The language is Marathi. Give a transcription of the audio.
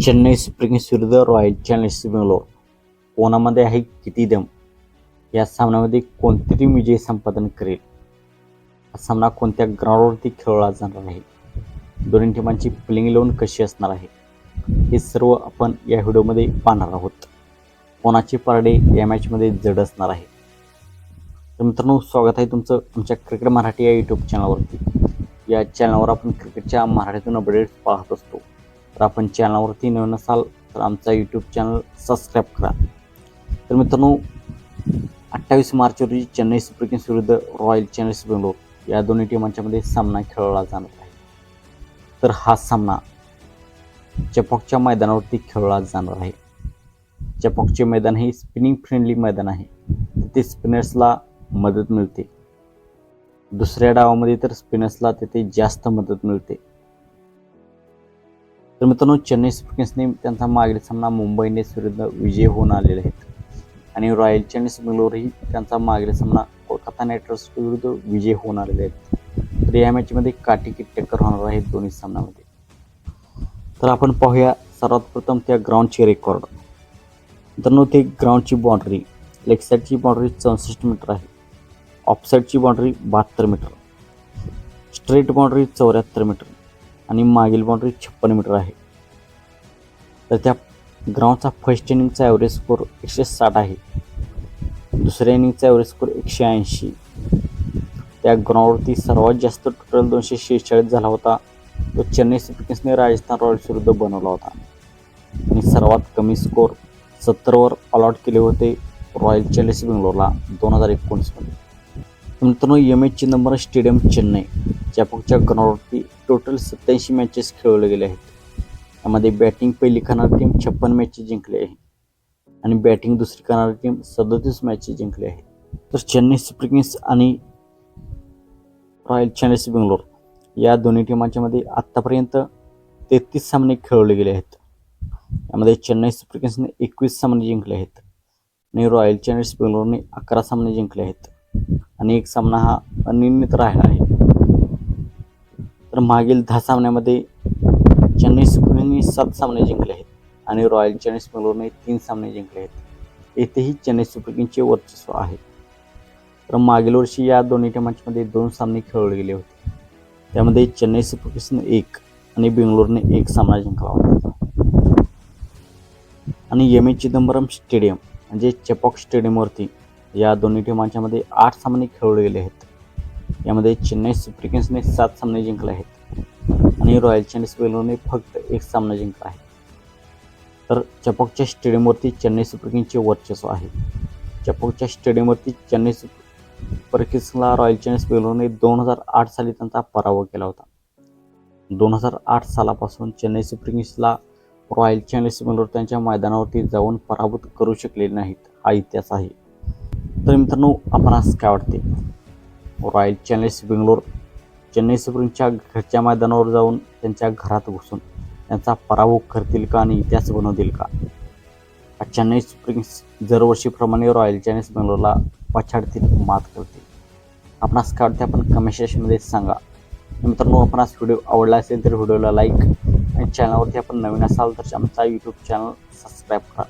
चेन्नई सुपर किंग्स विरुद्ध रॉयल चॅलेंजर्स बेंगलोर कोणामध्ये आहे किती दम या सामन्यामध्ये कोणती टीम विजय संपादन करेल हा सामना कोणत्या ग्राउंडवरती खेळला जाणार आहे दोन्ही टीमांची प्लेइंग इलेव्हन कशी असणार आहे हे सर्व आपण या व्हिडिओमध्ये पाहणार आहोत कोणाचे पारडे या मॅचमध्ये जड असणार आहे तर मित्रांनो स्वागत आहे तुमचं आमच्या क्रिकेट मराठी या यूट्यूब चॅनलवरती या चॅनलवर आपण क्रिकेटच्या मराठीतून अपडेट्स पाहत असतो तर आपण चॅनलवरती नवीन असाल तर आमचा यूट्यूब चॅनल सबस्क्राईब करा. तर मित्रांनो अठ्ठावीस मार्च रोजी चेन्नई सुपर किंग्स विरुद्ध रॉयल चॅलेंजर्स बेंगलोर या दोन्ही टीमांच्यामध्ये सामना खेळला जाणार आहे. तर हा सामना चपॉकच्या मैदानावरती खेळला जाणार आहे. चपॉकचे मैदान हे स्पिनिंग फ्रेंडली मैदान आहे. तिथे स्पिनर्सला मदत मिळते. दुसऱ्या डावामध्ये तर स्पिनर्सला तिथे जास्त मदत मिळते. तर मित्रांनो चेन्नई सुपर किंग्सने त्यांचा मागील सामना मुंबई इंडियन्स विरुद्ध विजय होऊन आलेले आहेत. आणि रॉयल चेन्नईस बेंगलोरही त्यांचा मागील सामना कोलकाता नाईट रायडर्स विरुद्ध विजय होऊन आलेले आहेत. तर या मॅचमध्ये काटेकी टक्कर होणार आहे दोन्ही सामन्यामध्ये. तर आपण पाहूया सर्वात प्रथम त्या ग्राउंडचे रेकॉर्ड. मित्रांनो ते ग्राउंडची बाउंड्री लेग साईडची बाउंड्री चौसष्ट मीटर आहे. ऑफसाईडची बाउंड्री बहात्तर मीटर. स्ट्रेट बाउंड्री चौऱ्याहत्तर मीटर. आणि मागील बाउंड्री छप्पन मीटर आहे. तर त्या ग्राउंडचा फर्स्ट इनिंगचा ॲव्हरेज स्कोर एकशे साठ आहे. दुसऱ्या इनिंगचा ॲव्हरेज स्कोर एकशे ऐंशी. त्या ग्राउंडवरती सर्वात जास्त टोटल दोनशे शेहेचाळीस झाला होता. तो चेन्नई सुपर किंग्सने राजस्थान रॉयल्स विरुद्ध बनवला होता. आणि सर्वात कमी स्कोर सत्तरवर अलॉट केले होते रॉयल चॅलेंजर्स बेंगलोरला दोन हजार एकोणीसमध्ये मित्रांनो M H Chidambaram stadium Chennai. चॅपॉकच्या ग्राउंडवरती टोटल सत्याऐंशी मॅचेस खेळवले गेले आहेत. यामध्ये बॅटिंग पहिली करणारी टीम छप्पन मॅचेस जिंकली आहे. आणि बॅटिंग दुसरी करणारी टीम सदतीस मॅचेस जिंकली आहे. तर चेन्नई सुपर किंग्स आणि रॉयल चॅलेंजर्स बेंगलोर या दोन्ही टीमांच्यामध्ये आत्तापर्यंत तेहतीस सामने खेळवले गेले आहेत. यामध्ये चेन्नई सुपर किंग्सने एकवीस सामने जिंकले आहेत. आणि रॉयल चॅलेंजर्स बेंगलोरने अकरा सामने जिंकले आहेत. आणि एक सामना हा अनिर्णित राहिला आहे. तर मागील दहा सामन्यामध्ये चेन्नई सुपर सात सामने जिंकले आहेत आणि रॉयल चेन्नईस बेंगलोरने तीन सामने जिंकले आहेत. येथेही चेन्नई सुपर किंग्सचे वर्चस्व आहे. तर मागील वर्षी या दोन्ही टीमांमध्ये दोन सामने खेळले गेले होते. त्यामध्ये चेन्नई सुपर किंग्सने एक आणि बेंगलोरने एक सामना जिंकला होता. आणि एम ए चिदंबरम स्टेडियम म्हणजे चेपॉक स्टेडियमवरती या दोन्ही टीमांच्यामध्ये आठ सामने खेळले गेले आहेत. यामध्ये चेन्नई सुपर किंग्सने सात सामने जिंकले आहेत. आणि रॉयल चॅलेंजर्स बेंगलोरने फक्त एक सामना जिंकला आहे. तर चपॉकच्या स्टेडियमवरती चेन्नई सुपर किंग्सचे वर्चस्व आहे. चपॉकच्या स्टेडियमवरती चेन्नई सुपर किंग्सला रॉयल चॅलेंजर्स बेंगलोरने दोन हजार आठ साली त्यांचा पराभव केला होता. दोन हजार आठ सालापासून चेन्नई सुपर किंग्सला रॉयल चॅलेंजर्स बेंगलोर त्यांच्या मैदानावरती जाऊन पराभूत करू शकलेले नाहीत हा इतिहास आहे. तर मित्रांनो आपणास काय वाटते? Royal Challengers Bangalore Chennai Super घरच्या मैदानावर जाऊन त्यांच्या घरात घुसून त्यांचा पराभव करतील का आणि इतिहास बनवतील का? चेन्नई सुपर दरवर्षीप्रमाणे रॉयल चॅलेंजर्स बेंगलोरला पछाडतील मात करतील. आपणास काय वाटते आपण कमेंट सेक्शनमध्ये सांगा. मित्रांनो आपणास व्हिडिओ आवडला असेल तर व्हिडिओला लाईक आणि चॅनलवरती आपण नवीन असाल तर आमचा यूट्यूब चॅनल सबस्क्राईब करा.